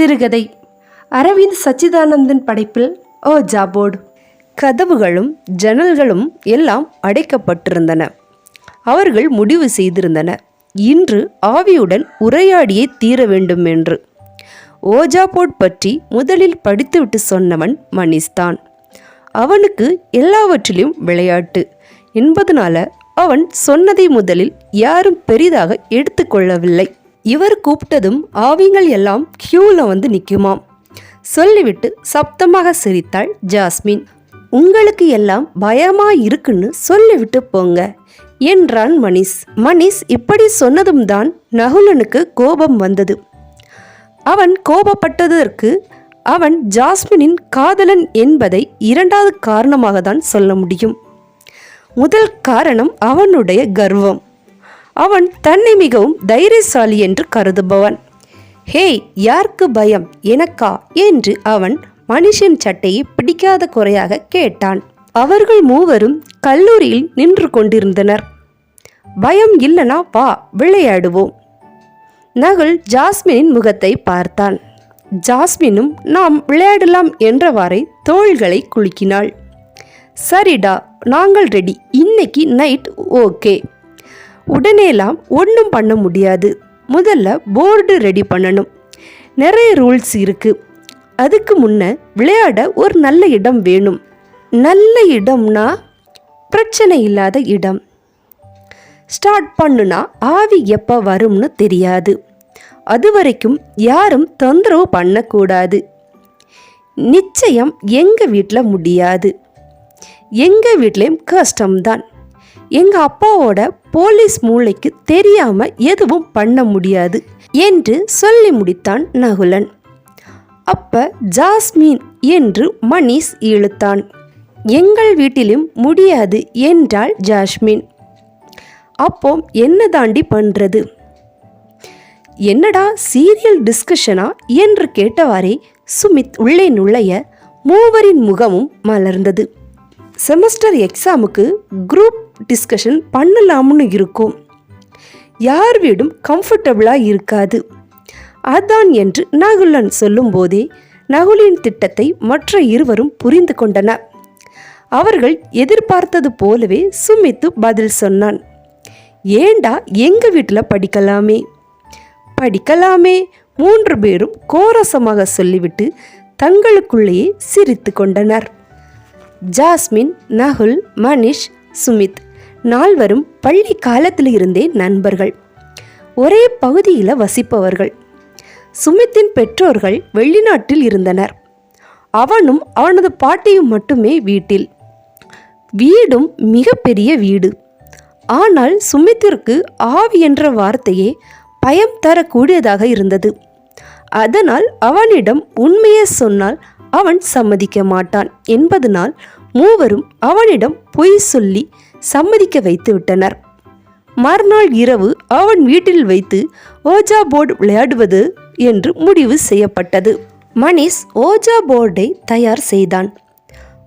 சிறுகதை. அரவிந்த் சச்சிதானந்தன் படைப்பில் ஓ ஜாபோர்டு கதவுகளும் ஜன்னல்களும் எல்லாம் அடைக்கப்பட்டிருந்தன. அவர்கள் முடிவு செய்திருந்தனர். இன்று ஆவியுடன் உரையாடியே தீர வேண்டும் என்று. ஓஜாபோட் பற்றி முதலில் படித்துவிட்டு சொன்னவன் மணிஸ்தான். அவனுக்கு எல்லாவற்றிலும் விளையாட்டு என்பதனால அவன் சொன்னதை முதலில் யாரும் பெரிதாக எடுத்துக்கொள்ளவில்லை. இவர் கூப்பிட்டதும் ஆவிங்கள் எல்லாம் கியூவில் வந்து நிற்குமாம் சொல்லிவிட்டு சப்தமாக சிரித்தாள் ஜாஸ்மின். உங்களுக்கு எல்லாம் பயமா இருக்குன்னு சொல்லிவிட்டு போங்க என்றான் மணிஷ். மணிஷ் இப்படி சொன்னதும் தான் நகுலனுக்கு கோபம் வந்தது. அவன் கோபப்பட்டதற்கு அவன் ஜாஸ்மினின் காதலன் என்பதை இரண்டாவது காரணமாக தான் சொல்ல முடியும். முதல் காரணம் அவனுடைய கர்வம். அவன் தன்னை மிகவும் தைரியசாலி என்று கருதுபவன். ஹேய் யாருக்கு பயம்? எனக்கா? என்று அவன் மனுஷன் சட்டையை பிடிக்காத குறையாக கேட்டான். அவர்கள் மூவரும் கல்லூரியில் நின்று கொண்டிருந்தனர். பயம் இல்லனா வா விளையாடுவோம். நகுல் ஜாஸ்மினின் முகத்தை பார்த்தான். ஜாஸ்மினும் நாம் விளையாடலாம் என்றவாறே தோள்களை குலுக்கினாள். சரிடா நாங்கள் ரெடி. இன்னைக்கு நைட் ஓகே. உடனேலாம் ஒன்றும் பண்ண முடியாது. முதல்ல போர்டு ரெடி பண்ணணும். நிறைய ரூல்ஸ் இருக்கு. அதுக்கு முன்ன விளையாட ஒரு நல்ல இடம் வேணும். நல்ல இடம்னா பிரச்சனை இல்லாத இடம். ஸ்டார்ட் பண்ணுனா ஆவி எப்போ வரும்னு தெரியாது. அது வரைக்கும் யாரும் தொந்தரவு பண்ணக்கூடாது. நிச்சயம் எங்கள் வீட்டில் முடியாது. எங்கள் வீட்லேயும் கஷ்டம்தான். எங்கள் அப்பாவோட போலீஸ் மூளைக்கு தெரியாம எதுவும் பண்ண முடியாது என்று சொல்லி முடித்தான் நகுலன். அப்ப ஜாஸ்மின் என்று மணிஷ் இழுத்தான். எங்கள் வீட்டிலும் முடியாது என்றாள் ஜாஸ்மின். அப்போ என்ன தாண்டி பண்றது? என்னடா சீரியல் டிஸ்கஷனா என்று கேட்டவாறே சுமித் உள்ளே நுழைய மூவரின் முகமும் மலர்ந்தது. செமஸ்டர் எக்ஸாமுக்கு குரூப் டிஸ்கஷன் பண்ணலாம்னு இருக்கும். யார் வீடும் கம்ஃபர்டபுளாக இருக்காது. அதான் என்று நகுலன் சொல்லும்போதே நகுலின் திட்டத்தை மற்ற இருவரும் புரிந்து கொண்டனர். அவர்கள் எதிர்பார்த்தது போலவே சுமித்து பதில் சொன்னான். ஏண்டா எங்கள் வீட்டில் படிக்கலாமே? படிக்கலாமே மூன்று பேரும் கோரசமாக சொல்லிவிட்டு தங்களுக்குள்ளேயே சிரித்து கொண்டனர். ஜாஸ்மின் நகுல் மனிஷ் சுமித். நால்வரும் பள்ளி காலத்தில் இருந்தே நண்பர்கள். ஒரே பகுதியில் வசிப்பவர்கள். சுமித்தின் பெற்றோர்கள் வெளிநாட்டில் இருந்தனர். அவனும் அவனது பாட்டியும் மட்டுமே வீட்டில். வீடும் மிகப்பெரிய வீடு. ஆனால் சுமித்திற்கு ஆவி என்ற வார்த்தையே பயம் தரக்கூடியதாக இருந்தது. அதனால் அவனிடம் உண்மையை சொன்னால் அவன் சம்மதிக்க மாட்டான் என்பதனால் மூவரும் அவனிடம் பொய் சொல்லி சம்மதிக்க வைத்து விட்டனர். மறுநாள் இரவு அவன் வீட்டில் வைத்து ஓஜா போர்டு விளையாடுவது என்று முடிவு செய்யப்பட்டது. மணிஷ் ஓஜா போர்டை தயார் செய்தான்.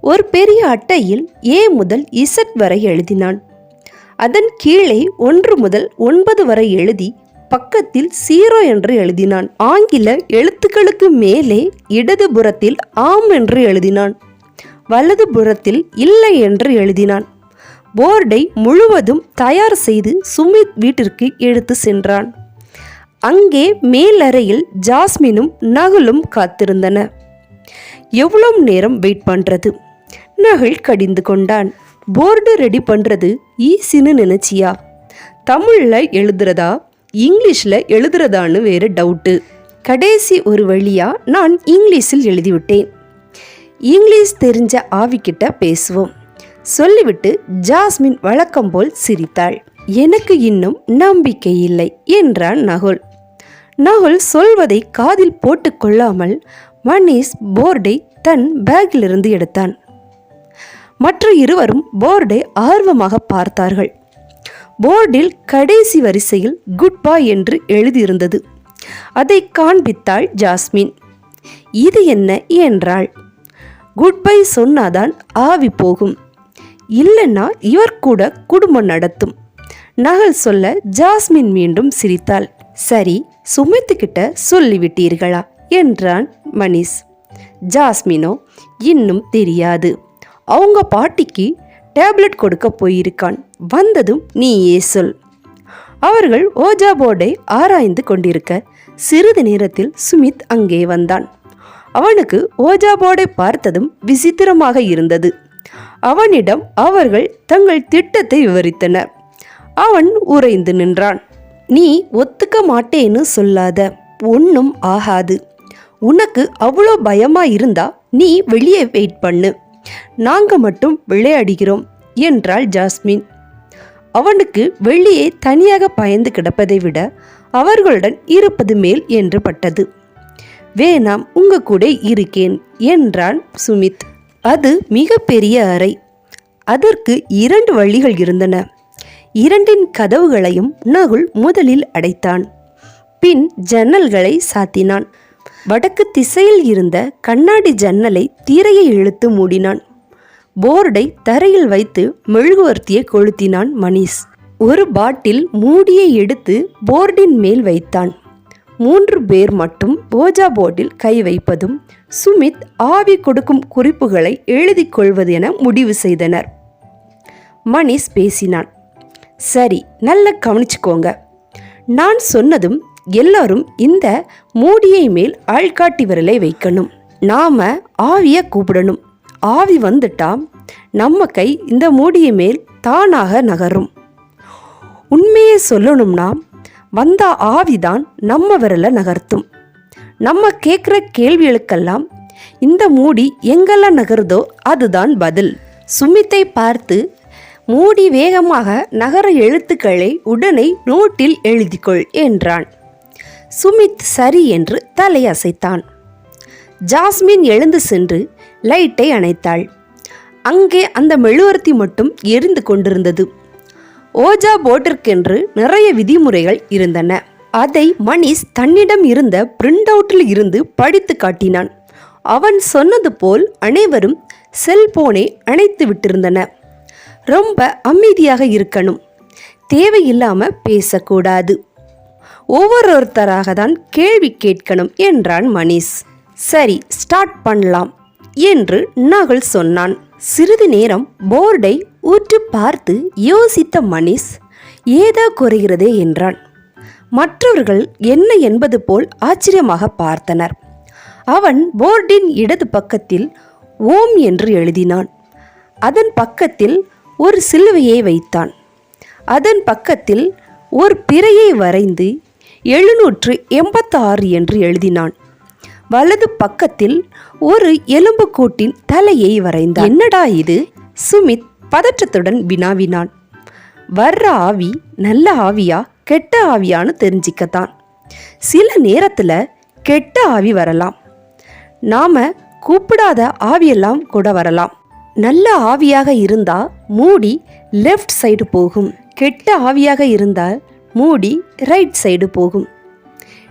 ஒரு பெரிய அட்டையில் ஏ முதல் இசட் வரை எழுதினான். அதன் கீழே ஒன்று முதல் ஒன்பது வரை எழுதி பக்கத்தில் சீரோ என்று எழுதினான். ஆங்கில எழுத்துக்களுக்கு மேலே இடதுபுறத்தில் ஆம் என்று எழுதினான். வலது புறத்தில் இல்லை என்று எழுதினான். போர்டை முழுவதும் தயார் செய்து சுமித் வீட்டிற்கு எடுத்து சென்றான். அங்கே மேலறையில் ஜாஸ்மினும் நகுலும் காத்திருந்தன. எவ்வளவு நேரம் வெயிட் பண்ணுறது நகுல் கடிந்து கொண்டான். போர்டு ரெடி பண்ணுறது ஈஸின்னு நினச்சியா? தமிழில் எழுதுறதா? இங்கிலீஷில் எழுதுறதான்னு வேறு டவுட்டு கடைசி ஒரு வழியாக நான் இங்கிலீஷில் எழுதிவிட்டேன். இங்கிலீஷ் தெரிஞ்ச ஆவிக்கிட்ட பேசுவோம். சொல்லிவிட்டு ஜாஸ்மின் வழக்கம் போல் சிரித்தாள். எனக்கு இன்னும் நம்பிக்கை இல்லை என்றான் நகுல். நகுல் சொல்வதை காதில் போட்டுக்கொள்ளாமல் மணீஷ் போர்டை தன் பேக்கிலிருந்து எடுத்தான். மற்ற இருவரும் போர்டை ஆர்வமாக பார்த்தார்கள். போர்டில் கடைசி வரிசையில் குட் பாய் என்று எழுதியிருந்தது. அதை காண்பித்தாள் ஜாஸ்மின். இது என்ன? என்றாள். குட் பை சொன்னாதான் ஆவி போகும். இல்லைன்னா இவர் கூட குடும்பம் நடத்தும். நகல் சொல்ல ஜாஸ்மின் மீண்டும் சிரித்தாள். சரி சுமித்துக்கிட்ட சொல்லிவிட்டீர்களா? என்றான் மணிஷ். ஜாஸ்மினோ இன்னும் தெரியாது. அவங்க பாட்டிக்கு டேப்லெட் கொடுக்க போயிருக்கான். வந்ததும் நீயே சொல். அவர்கள் ஓஜா போர்டை ஆராய்ந்து கொண்டிருக்க சிறிது நேரத்தில் சுமித் அங்கே வந்தான். அவனுக்கு ஓஜா போர்டை பார்த்ததும் விசித்திரமாக இருந்தது. அவனிடம் அவர்கள் தங்கள் திட்டத்தை விவரித்தனர். அவன் உறைந்து நின்றான். நீ ஒத்துக்க மாட்டேன்னு சொல்லாத. ஒன்றும் ஆகாது. உனக்கு அவ்வளோ பயமா இருந்தா நீ வெளியே வெயிட் பண்ணு. நாங்க மட்டும் விளையாடுகிறோம் என்றாள் ஜாஸ்மின். அவனுக்கு வெளியே தனியாக பயந்து கிடப்பதை விட அவர்களுடன் இருப்பது மேல் என்று பட்டது. வேணாம் உங்க கூட இருக்கேன் என்றான் சுமித். அது மிகப்பெரிய அறை. அதற்கு இரண்டு வழிகள் இருந்தன. இரண்டின் கதவுகளையும் நகுல் முதலில் அடைத்தான். பின் ஜன்னல்களை சாத்தினான். வடக்கு திசையில் இருந்த கண்ணாடி ஜன்னலை தீரையை இழுத்து மூடினான். போர்டை தரையில் வைத்து மெழுகுவர்த்தியை கொளுத்தினான் மணீஷ். ஒரு பாட்டில் மூடியை எடுத்து போர்டின் மேல் வைத்தான். மூன்று பேர் மட்டும் போஜா போர்டில் கை வைப்பதும் சுமித் ஆவி கொடுக்கும் குறிப்புகளை எழுதி கொள்வது என முடிவு செய்தனர். மணிஷ் பேசினான். சரி நல்ல கவனிச்சுக்கோங்க. நான் சொன்னதும் எல்லாரும் இந்த மூடியை மேல் ஆள்காட்டி விரலை வைக்கணும். நாம ஆவிய கூப்பிடணும். ஆவி வந்துட்டா நம்ம கை இந்த மூடியை மேல் தானாக நகரும். உண்மையை சொல்லணும்னா வந்த ஆவிதான் நம்ம விரலை நகர்த்தும். நம்ம கேட்குற கேள்விகளுக்கெல்லாம் இந்த மூடி எங்கெல்லாம் நகருதோ அதுதான் பதில். சுமித்தை பார்த்து மூடி வேகமாக நகர எழுத்துக்களை உடனே நோட்டில் எழுதிக்கொள் என்றான். சுமித் சரி என்று தலையசைத்தான். ஜாஸ்மின் எழுந்து சென்று லைட்டை அணைத்தாள். அங்கே அந்த மெழுவர்த்தி மட்டும் எரிந்து கொண்டிருந்தது. ஓஜா போட்டிற்கென்று நிறைய விதிமுறைகள் இருந்தன. அதை மணிஷ் தன்னிடம் இருந்த பிரிண்ட் அவுட்டில் இருந்து படித்து காட்டினான். அவன் சொன்னது போல் அனைவரும் செல்போனை அணைத்து விட்டிருந்தன ரொம்ப அமைதியாக இருக்கணும். தேவையில்லாமல் பேசக்கூடாது. ஒவ்வொருத்தராக தான் கேள்வி கேட்கணும் என்றான் மணிஷ். சரி ஸ்டார்ட் பண்ணலாம் என்று நகுல் சொன்னான். சிறிது நேரம் போர்டை ஊற்று பார்த்து யோசித்த மணிஷ் ஏதோ குறைகிறதே? என்றான். மற்றவர்கள் என்ன என்பது போல் ஆச்சரியமாக பார்த்தனர். அவன் போர்டின் இடது பக்கத்தில் ஓம் என்று எழுதினான். அதன் பக்கத்தில் ஒரு சிலுவையை வைத்தான். அதன் பக்கத்தில் ஒரு பிறையை வரைந்து எழுநூற்று எண்பத்தாறு என்று எழுதினான். வலது பக்கத்தில் ஒரு எலும்புக்கூட்டின் தலையை வரைந்தார் என்னடா இது? சுமித் பதற்றத்துடன் வினாவினான். வர்ற ஆவி நல்ல ஆவியா கெட்ட ஆவியான்னு தெரிஞ்சிக்கத்தான். சில நேரத்தில் கெட்ட ஆவி வரலாம். நாம கூப்பிடாத ஆவியெல்லாம் கூட வரலாம். நல்ல ஆவியாக இருந்தால் மூடி லெஃப்ட் சைடு போகும். கெட்ட ஆவியாக இருந்தால் மூடி ரைட் சைடு போகும்.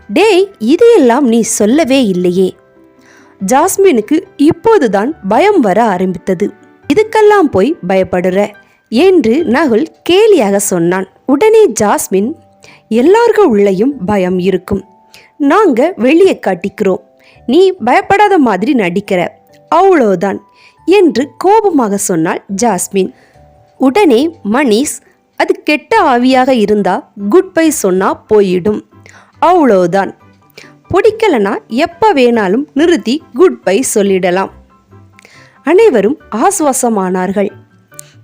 டேய் இதையெல்லாம் நீ சொல்லவே இல்லையே. ஜாஸ்மினுக்கு இப்போதுதான் பயம் வர ஆரம்பித்தது. இதுக்கெல்லாம் போய் பயப்படுற என்று நகுல் கேலியாக சொன்னான். உடனே ஜாஸ்மின் எல்லார்கள் உள்ளேயும் பயம் இருக்கும். நாங்க வெளியே காட்டிக்கிறோம். நீ பயப்படாத மாதிரி நடிக்கிற அவ்வளோதான் என்று கோபமாக சொன்னாள் ஜாஸ்மின். உடனே மணீஷ் அது கெட்ட ஆவியாக இருந்தா குட் பை சொன்னா போயிடும். அவ்வளோதான் பிடிக்கலனா எப்போ வேணாலும் நிறுத்தி குட் பை சொல்லிடலாம். அனைவரும் ஆசுவாசமானார்கள்.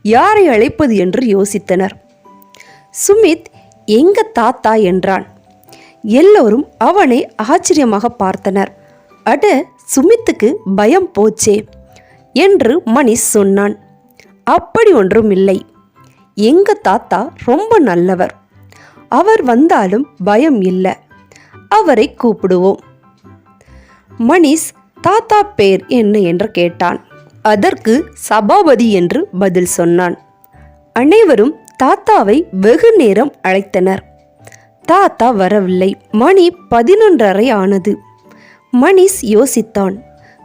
யாரை அழைப்பது என்று யோசித்தனர். சுமித் எங்க தாத்தா? என்றான். எல்லோரும் அவனை ஆச்சரியமாக பார்த்தனர். அட சுமித்துக்கு பயம் போச்சே என்று மணிஷ் சொன்னான். அப்படி ஒன்றும் இல்லை. எங்க தாத்தா ரொம்ப நல்லவர். அவர் வந்தாலும் பயம் இல்லை. அவரை கூப்பிடுவோம். மணிஷ் தாத்தா பேர் என்ன? என்று கேட்டான். அதற்கு சபாபதி என்று பதில் சொன்னான். அனைவரும் தாத்தாவை வெகு நேரம் அழைத்தனர். தாத்தா வரவில்லை. மணி பதினொன்றரை ஆனது. மணிஷ் யோசித்தான்.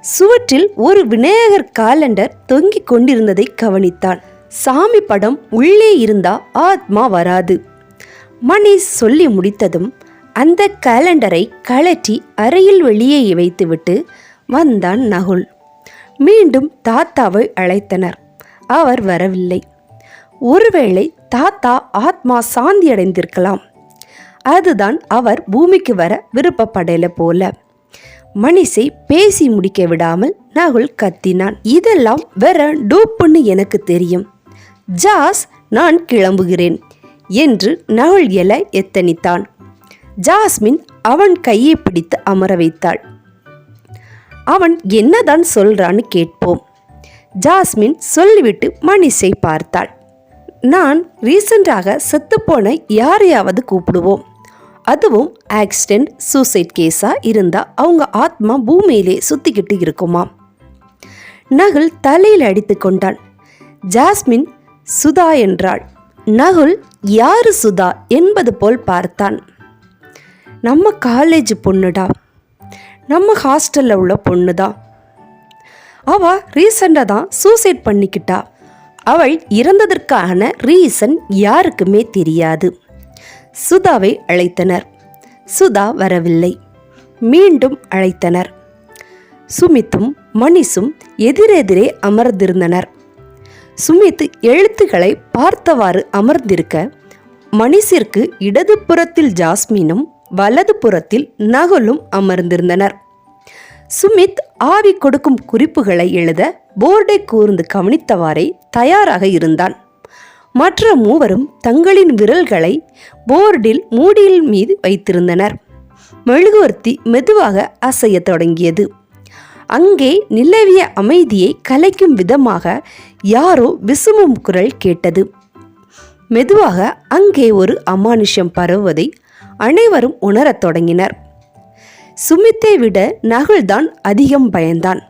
சுவற்றில் ஒரு விநாயகர் காலண்டர் தொங்கிக் கொண்டிருந்ததை கவனித்தான். சாமி படம் உள்ளே இருந்தா ஆத்மா வராது. மணிஷ் சொல்லி முடித்ததும் அந்த கேலண்டரை கழற்றி அறையில் வெளியே வைத்துவிட்டு வந்தான் நகுல். மீண்டும் தாத்தாவை அழைத்தனர். அவர் வரவில்லை. ஒருவேளை தாத்தா ஆத்மா சாந்தி அடைந்திருக்கலாம் அதுதான் அவர் பூமிக்கு வர விருப்பப்படல போல. மனிஷை பேசி முடிக்க விடாமல் நகுல் கத்தினான். இதெல்லாம் வேற டூப்புன்னு எனக்கு தெரியும். ஜாஸ் நான் கிளம்புகிறேன் என்று நகுல் எல எத்தனித்தான். ஜாஸ்மின் அவன் கையை பிடித்து அமர வைத்தாள். அவன் என்னதான் சொல்றான்னு கேட்போம். ஜாஸ்மின் சொல்லிவிட்டு மனிஷை பார்த்தாள். நான் ரீசெண்டாக செத்துப்போன யாரையாவது கூப்பிடுவோம். அதுவும் ஆக்சிடெண்ட் சூசைட் கேஸாக இருந்தால் அவங்க ஆத்மா பூமியிலே சுத்திக்கிட்டு இருக்குமாம். நகுல் தலையில் அடித்து கொண்டான். ஜாஸ்மின் சுதா என்றாள். நகுல் யாரு சுதா? என்பது போல் பார்த்தான். நம்ம காலேஜ் பொண்ணுடா. நம்ம ஹாஸ்டலில் உள்ள பொண்ணு தான் அவ ரீசெண்டாக தான் சூசைட் பண்ணிக்கிட்டா. அவள் இறந்ததற்கான ரீசன் யாருக்குமே தெரியாது. சுதாவை அழைத்தனர். சுதா வரவில்லை. மீண்டும் அழைத்தனர். சுமித்தும் மணிஷும் எதிரெதிரே அமர்ந்திருந்தனர். சுமித் எழுத்துக்களை பார்த்தவாறு அமர்ந்திருக்க மணிஷிற்கு இடதுபுறத்தில் ஜாஸ்மினும் வலது புறத்தில் நகுலும் அமர்ந்திருந்தனர். சுமித் ஆவி கொடுக்கும் குறிப்புகளை எழுத போர்டை கூர்ந்து கவனித்தவாறே தயாராக இருந்தான். மற்ற மூவரும் தங்களின் விரல்களை போர்டில் மூடியில் மீது வைத்திருந்தனர். மெழுகுவர்த்தி மெதுவாக அசையத் தொடங்கியது. அங்கே நிலவிய அமைதியை கலைக்கும் விதமாக யாரோ விசுமும் குரல் கேட்டது. மெதுவாக அங்கே ஒரு அமானுஷம் பரவுவதை அனைவரும் உணரத் தொடங்கினர். சுமித்தை விட நகுல்தான் அதிகம் பயந்தான்.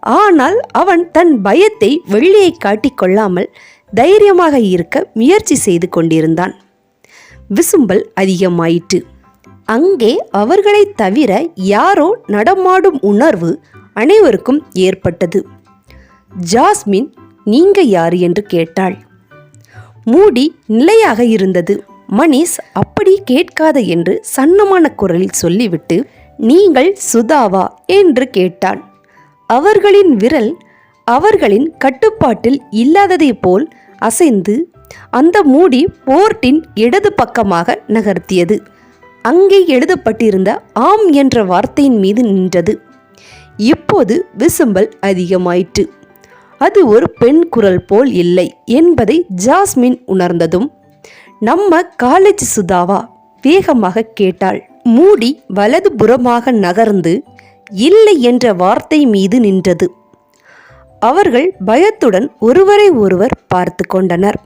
ஆனால் அவன் தன் பயத்தை வெளியே காட்டிக்கொள்ளாமல் தைரியமாக இருக்க முயற்சி செய்து கொண்டிருந்தான். விசும்பல் அதிகமாயிற்று. அங்கே அவர்களைத் தவிர யாரோ நடமாடும் உணர்வு அனைவருக்கும் ஏற்பட்டது. ஜாஸ்மின் நீங்க யார்? என்று கேட்டாள். மூடி நிலையாக இருந்தது. மணிஷ் அப்படி கேட்காத என்று சன்னமான குரலில் சொல்லிவிட்டு நீங்கள் சுதாவா? என்று கேட்டான். அவர்களின் விரல் அவர்களின் கட்டுப்பாட்டில் இல்லாததைப் போல் அசைந்து அந்த மூடி போர்ட்டின் இடது பக்கமாக நகர்த்தியது. அங்கே எழுதப்பட்டிருந்த ஆம் என்ற வார்த்தையின் மீது நின்றது. இப்போது விசும்பல் அதிகமாயிற்று. அது ஒரு பெண் குரல் போல் இல்லை என்பதை ஜாஸ்மின் உணர்ந்ததும் நம்ம காலேஜ் சுதாவா வேகமாக கேட்டாள். மூடி வலது புறமாக நகர்ந்து இல்லை என்ற வார்த்தை மீது நின்றது. அவர்கள் பயத்துடன் ஒருவரை ஒருவர் பார்த்து கொண்டனர்.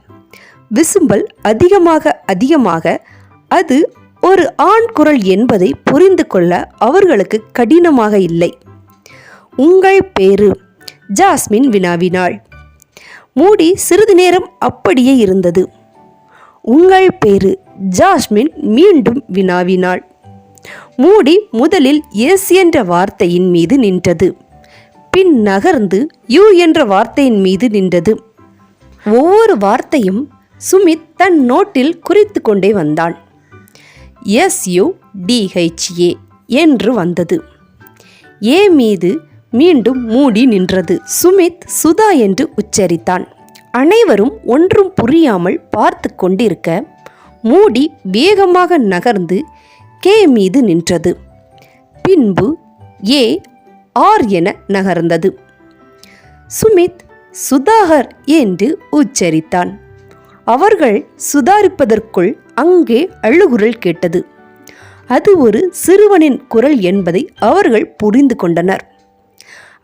விசும்பல் அதிகமாக அதிகமாக அது ஒரு ஆண் குரல் என்பதை புரிந்து கொள்ள அவர்களுக்கு கடினமாக இல்லை. உங்கள் பேரு ஜாஸ்மின் வினாவினாள். மூடி சிறிது நேரம் அப்படியே இருந்தது. உங்கள் பேரு ஜாஸ்மின் மீண்டும் வினாவினாள். மூடி முதலில் எஸ் என்ற வார்த்தையின் மீது நின்றது. பின் நகர்ந்து யூ என்ற வார்த்தையின் மீது நின்றது. ஒவ்வொரு வார்த்தையும் சுமித் தன் நோட்டில் குறித்து கொண்டே வந்தான். எஸ் யூ டிஹெச்ஏ என்று வந்தது. ஏ மீது மீண்டும் மூடி நின்றது. சுமித் சுதா என்று உச்சரித்தான். அனைவரும் ஒன்றும் புரியாமல் பார்த்து கொண்டிருக்க மூடி வேகமாக நகர்ந்து கே மீது நின்றது. பின்பு ஏ ஆர் என நகர்ந்தது. சுமித் சுதாகர் என்று உச்சரித்தான். அவர்கள் சுதாரிப்பதற்குள் அங்கே அழுகுரல் கேட்டது. அது ஒரு சிறுவனின் குரல் என்பதை அவர்கள் புரிந்து கொண்டனர்.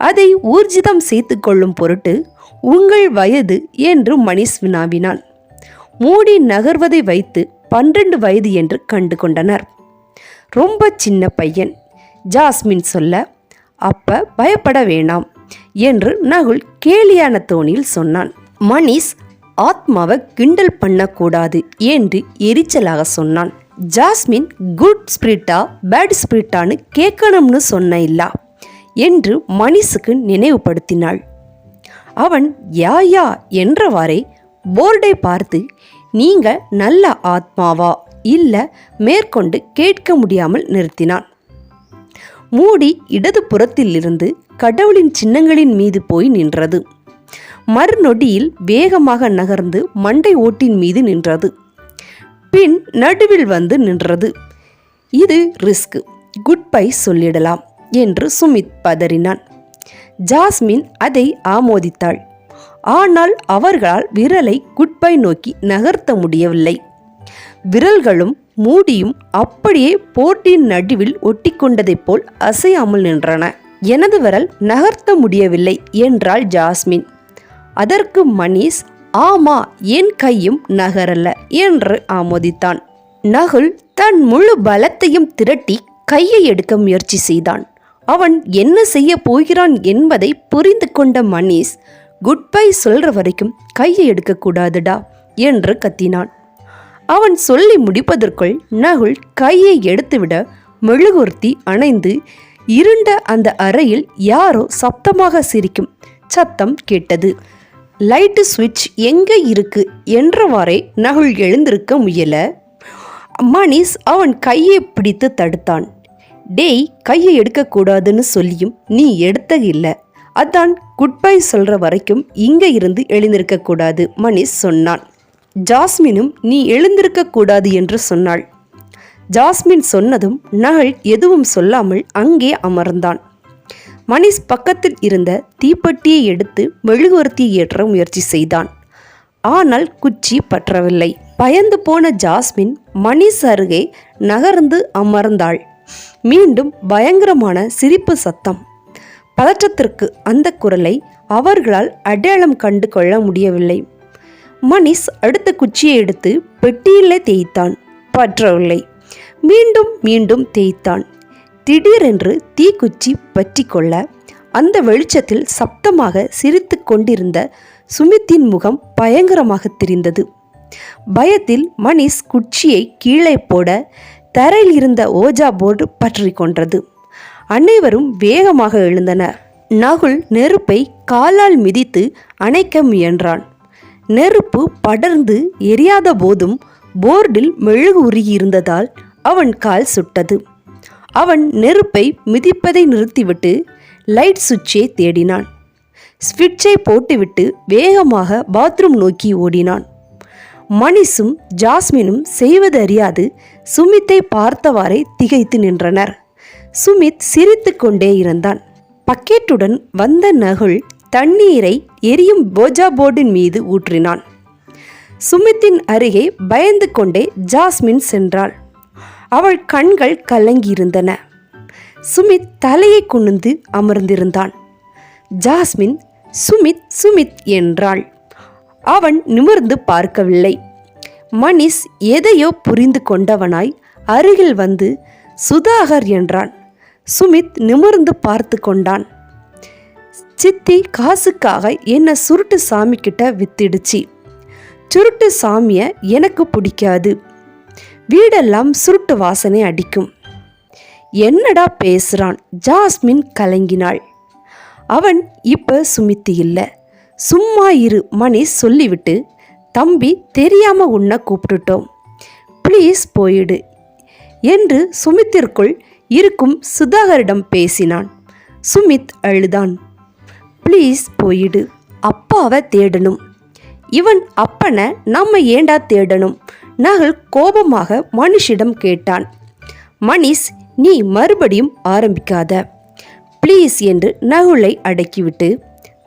அதை ஊர்ஜிதம் செய்து கொள்ளும் பொருட்டு உங்கள் வயது என்று மணிஷ் வினாவினான் மூடி நகர்வதை வைத்து பன்னிரண்டு வயது என்று கண்டு கொண்டனர். ரொம்ப சின்ன பையன் ஜாஸ்மின் சொல்ல அப்ப பயப்பட வேணாம் என்று நகுல் கேலியான தோணியில் சொன்னான். மணிஷ் ஆத்மாவை கிண்டல் பண்ணக்கூடாது என்று எரிச்சலாக சொன்னான். ஜாஸ்மின் குட் ஸ்பிரிட்டா பேட் ஸ்பிரிட்டான்னு கேட்கணும்னு சொன்ன இல்லா என்று மணிஷுக்கு நினைவுபடுத்தினாள். அவன் யா யா என்றவாறே போர்டை பார்த்து நீங்க நல்ல ஆத்மாவா? இல்ல மேற்கொண்டு கேட்க முடியாமல் நிறுத்தினான். மூடி இடது புறத்திலிருந்து கடவுளின் சின்னங்களின் மீது போய் நின்றது. மறுநொடியில் வேகமாக நகர்ந்து மண்டை ஓட்டின் மீது நின்றது. பின் நடுவில் வந்து நின்றது. இது ரிஸ்க். குட் பை சொல்லிடலாம் என்று சுமித் பதறினான். ஜாஸ்மின் அதை ஆமோதித்தாள். ஆனால் அவர்களால் விரலை குட்பை நோக்கி நகர்த்த முடியவில்லை. விரல்களும் மூடியும் அப்படியே போட்டியின் நடுவில் ஒட்டிக்கொண்டதைப் போல் அசையாமல் நின்றன. எனது விரல் நகர்த்த முடியவில்லை என்றாள் ஜாஸ்மின். அதற்கு மணீஷ் ஆமா என் கையும் நகரல்ல என்று ஆமோதித்தான். நகுல் தன் முழு பலத்தையும் திரட்டி கையை எடுக்க முயற்சி செய்தான். அவன் என்ன செய்ய போகிறான் என்பதை புரிந்து கொண்ட மணீஷ் குட் பை சொல்ற வரைக்கும் கையை எடுக்கக்கூடாதுடா என்று கத்தினான். அவன் சொல்லி முடிப்பதற்குள் நகுல் கையை எடுத்துவிட மெழுகுர்த்தி அணைந்து இருண்ட அந்த அறையில் யாரோ சப்தமாக சிரிக்கும் சத்தம் கேட்டது. லைட்டு சுவிட்ச் எங்கே இருக்கு? என்றவாறே நகுல் எழுந்திருக்க முயல. மணிஷ் அவன் கையை பிடித்து தடுத்தான். டேய் கையை எடுக்கக்கூடாதுன்னு சொல்லியும் நீ எடுத்த இல்லை. அதான் குட் பை சொல்கிற வரைக்கும் இங்கே இருந்து எழுந்திருக்க கூடாது மணிஷ் சொன்னான். ஜாஸ்மினும் நீ எழுந்திருக்க கூடாது என்று சொன்னாள். ஜாஸ்மின் சொன்னதும் நகல் எதுவும் சொல்லாமல் அங்கே அமர்ந்தான். மணிஷ் பக்கத்தில் இருந்த தீப்பெட்டியை எடுத்து மெழுகுவர்த்தியை ஏற்ற முயற்சி செய்தான். ஆனால் குச்சி பற்றவில்லை. பயந்து போன ஜாஸ்மின் மணிஷ் அருகே நகர்ந்து அமர்ந்தாள். மீண்டும் பயங்கரமான சிரிப்பு சத்தம். பதற்றத்திற்கு அந்த குரலை அவர்களால் அடையாளம் கண்டு கொள்ள முடியவில்லை. மணிஷ் அடுத்த குச்சியை எடுத்து பெட்டியிலே தேய்த்தான். பற்றவில்லை. மீண்டும் மீண்டும் தேய்த்தான். திடீரென்று தீக்குச்சி பற்றி கொள்ள அந்த வெளிச்சத்தில் சப்தமாக சிரித்து கொண்டிருந்த சுமித்தின் முகம் பயங்கரமாக தெரிந்தது. பயத்தில் மணிஷ் குச்சியை கீழே போட தரையில் இருந்த ஓஜா போர்டு பற்றி கொன்றது. அனைவரும் வேகமாக எழுந்தனர். நகுல் நெருப்பை காலால் மிதித்து அணைக்க முயன்றான். நெருப்பு படர்ந்து எரியாத போதும் போர்டில் மெழுகு உருகியிருந்ததால் அவன் கால் சுட்டது. அவன் நெருப்பை மிதிப்பதை நிறுத்திவிட்டு லைட் சுவிட்சை தேடினான். ஸ்விட்சை போட்டுவிட்டு வேகமாக பாத்ரூம் நோக்கி ஓடினான். மணிஷும் ஜாஸ்மினும் செய்வதறியாது சுமித்தை பார்த்தவாறே திகைத்து நின்றனர். சுமித் சிரித்து கொண்டே இருந்தான். பக்கெட்டுடன் வந்த நகுல் தண்ணீரை எரியும் போஜா போர்டின் மீது ஊற்றினான். சுமித்தின் அருகே பயந்து கொண்டே ஜாஸ்மின் சென்றாள். அவள் கண்கள் கலங்கியிருந்தன. சுமித் தலையை குனிந்து அமர்ந்திருந்தான். ஜாஸ்மின் சுமித் சுமித் என்றாள். அவன் நிமிர்ந்து பார்க்கவில்லை. மணிஷ் எதையோ புரிந்து கொண்டவனாய் அருகில் வந்து சுதாகர் என்றான். சுமித் நிமிர்ந்து பார்த்து கொண்டான். சித்தி காசுக்காக என்ன சுருட்டு சாமி கிட்ட வித்திடுச்சு. சுருட்டு சாமிய எனக்கு பிடிக்காது. வீடெல்லாம் சுருட்டு வாசனை அடிக்கும். என்னடா பேசுறான்? ஜாஸ்மின் கலங்கினாள். அவன் இப்ப சுமித்து இல்லை. சும்மா இரு மணிஷ் சொல்லிவிட்டு தம்பி தெரியாம உன்னை கூப்பிட்டுட்டோம். ப்ளீஸ் போயிடு என்று சுமித்திற்குள் இருக்கும் சுதாகரிடம் பேசினான். சுமித் அழுதான். ப்ளீஸ் போயிடு அப்பாவை தேடணும். இவன் அப்பனை நம்ம ஏண்டா தேடணும்? நகல் கோபமாக மனுஷிடம் கேட்டான். மணிஷ் நீ மறுபடியும் ஆரம்பிக்காத. ப்ளீஸ் என்று நகுலை அடக்கிவிட்டு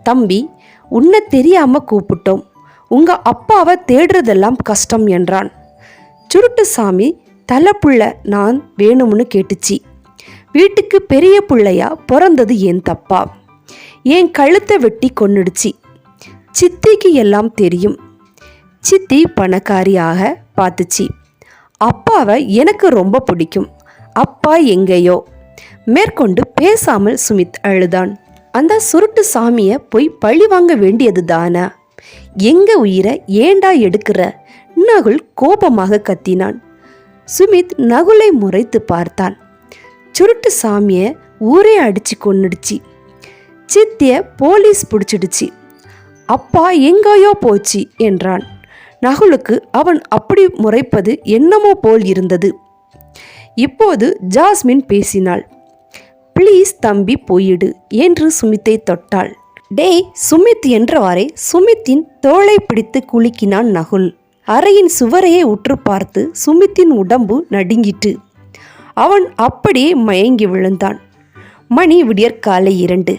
தம்பி உன்னை தெரியாம கூப்பிட்டோம். உங்க அப்பாவை தேடுறதெல்லாம் கஷ்டம் என்றான். சுருட்டு சாமி தலை தலைப்புள்ள நான் வேணும்னு கேட்டுச்சு. வீட்டுக்கு பெரிய பிள்ளையா பிறந்தது என் தப்பா? என் கழுத்தை வெட்டி கொன்னுடுச்சு. சித்திக்கு எல்லாம் தெரியும். சித்தி பணக்காரியாக பார்த்துச்சு. அப்பாவை எனக்கு ரொம்ப பிடிக்கும். அப்பா எங்கேயோ? மேற்கொண்டு பேசாமல் சுமித் அழுதான். அந்த சுருட்டு சாமியை போய் பழி வாங்க வேண்டியது தானா? எங்க உயிரை ஏண்டா எடுக்கிற? நகுல் கோபமாக கத்தினான். சுமித் நகுலை முறைத்து பார்த்தான். சுருட்டு சாமியை ஊரே அடிச்சு கொன்னுடுச்சு. சித்திய போலீஸ் பிடிச்சிடுச்சு. அப்பா எங்கேயோ போச்சு என்றான். நகுலுக்கு அவன் அப்படி முறைப்பது என்னமோ போல் இருந்தது. இப்போது ஜாஸ்மின் பேசினாள். ப்ளீஸ் தம்பி போயிடு என்று சுமித்தை தொட்டாள். டேய் சுமித் என்றவாறே சுமித்தின் தோளை பிடித்து குலுக்கினான் நகுல். அறையின் சுவரையே உற்று பார்த்து சுமித்தின் உடம்பு நடுங்கிட்டு அவன் அப்படியே மயங்கி விழுந்தான். மணி விடியற்காலை இரண்டு.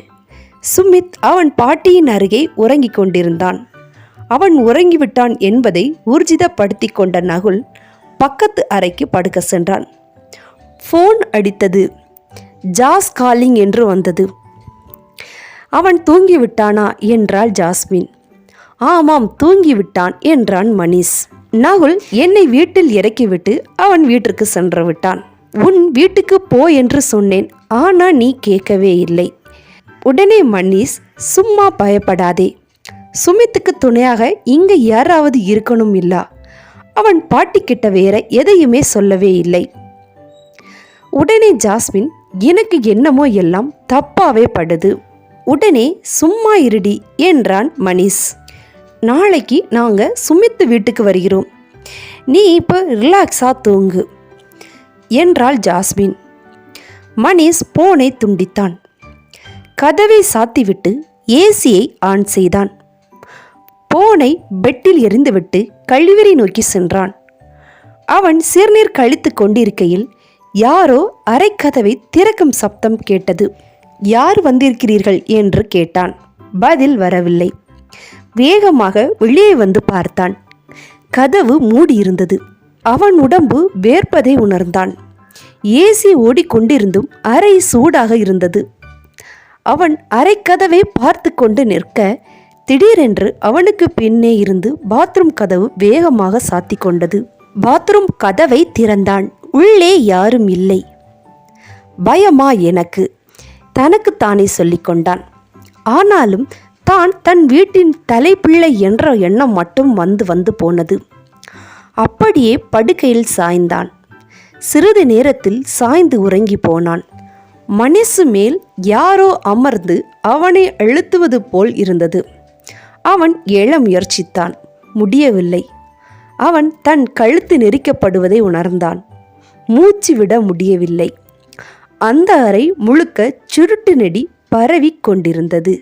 சுமித் அவன் பாட்டியின் அருகே உறங்கிக் கொண்டிருந்தான். அவன் உறங்கிவிட்டான் என்பதை ஊர்ஜிதப்படுத்தி கொண்ட நகுல் பக்கத்து அறைக்கு படுக்க சென்றான். ஃபோன் அடித்தது. ஜாஸ் காலிங் என்று வந்தது. அவன் தூங்கிவிட்டானா என்றாள் ஜாஸ்மின். ஆமாம் தூங்கிவிட்டான் என்றான் மணீஷ். நகுல் என்னை வீட்டில் இறக்கிவிட்டு அவன் வீட்டிற்கு சென்று விட்டான். உன் வீட்டுக்கு போ என்று சொன்னேன் ஆனா நீ கேட்கவே இல்லை. உடனே மணிஷ் சும்மா பயப்படாதே. சுமித்துக்கு துணையாக இங்க யாராவது இருக்கணும் இல்லா. அவன் பாட்டிக்கிட்ட வேற எதையுமே சொல்லவே இல்லை. உடனே ஜாஸ்மின் எனக்கு என்னமோ எல்லாம் தப்பாவே படுது. உடனே சும்மா இருடி என்றான் மணிஷ். நாளைக்கு நாங்கள் சுமித்து வீட்டுக்கு வருகிறோம். நீ இப்போ ரிலாக்ஸாக தூங்கு என்றாள் ஜாஸ்மின். மணிஷ் போனை துண்டித்தான். கதவை சாத்திவிட்டு ஏசியை ஆன் செய்தான். போனை பெட்டில் எறிந்துவிட்டு கழிவறை நோக்கி சென்றான். அவன் சிறுநீர் கழித்து கொண்டிருக்கையில் யாரோ அரைக்கதவை திறக்கும் சப்தம் கேட்டது. யார் வந்திருக்கிறீர்கள்? என்று கேட்டான். பதில் வரவில்லை. வேகமாக வெளியே வந்து பார்த்தான். கதவு மூடியிருந்தது. அவன் உடம்பு வேர்ப்பதை உணர்ந்தான். ஏசி ஓடிக்கொண்டிருந்தும் அறை சூடாக இருந்தது. அவன் அரைக்கதவை பார்த்து கொண்டு நிற்க திடீரென்று அவனுக்கு பின்னே இருந்து பாத்ரூம் கதவு வேகமாக சாத்தி கொண்டது. பாத்ரூம் கதவை திறந்தான். உள்ளே யாரும் இல்லை. பயமா எனக்கு? தனக்குத்தானே சொல்லிக் கொண்டான் ஆனாலும் தான் தன் வீட்டின் தலைப்பிள்ளை என்ற எண்ணம் மட்டும் வந்து வந்து போனது. அப்படியே படுக்கையில் சாய்ந்தான். சிறிது நேரத்தில் சாய்ந்து உறங்கி போனான். மனசு மேல் யாரோ அமர்ந்து அவனை அழுத்துவது போல் இருந்தது. அவன் எழ முயற்சித்தான். முடியவில்லை. அவன் தன் கழுத்து நெரிக்கப்படுவதை உணர்ந்தான். மூச்சு விட முடியவில்லை. அந்த அறை முழுக்க சுருட்டு நெடி பரவிக் கொண்டிருந்தது.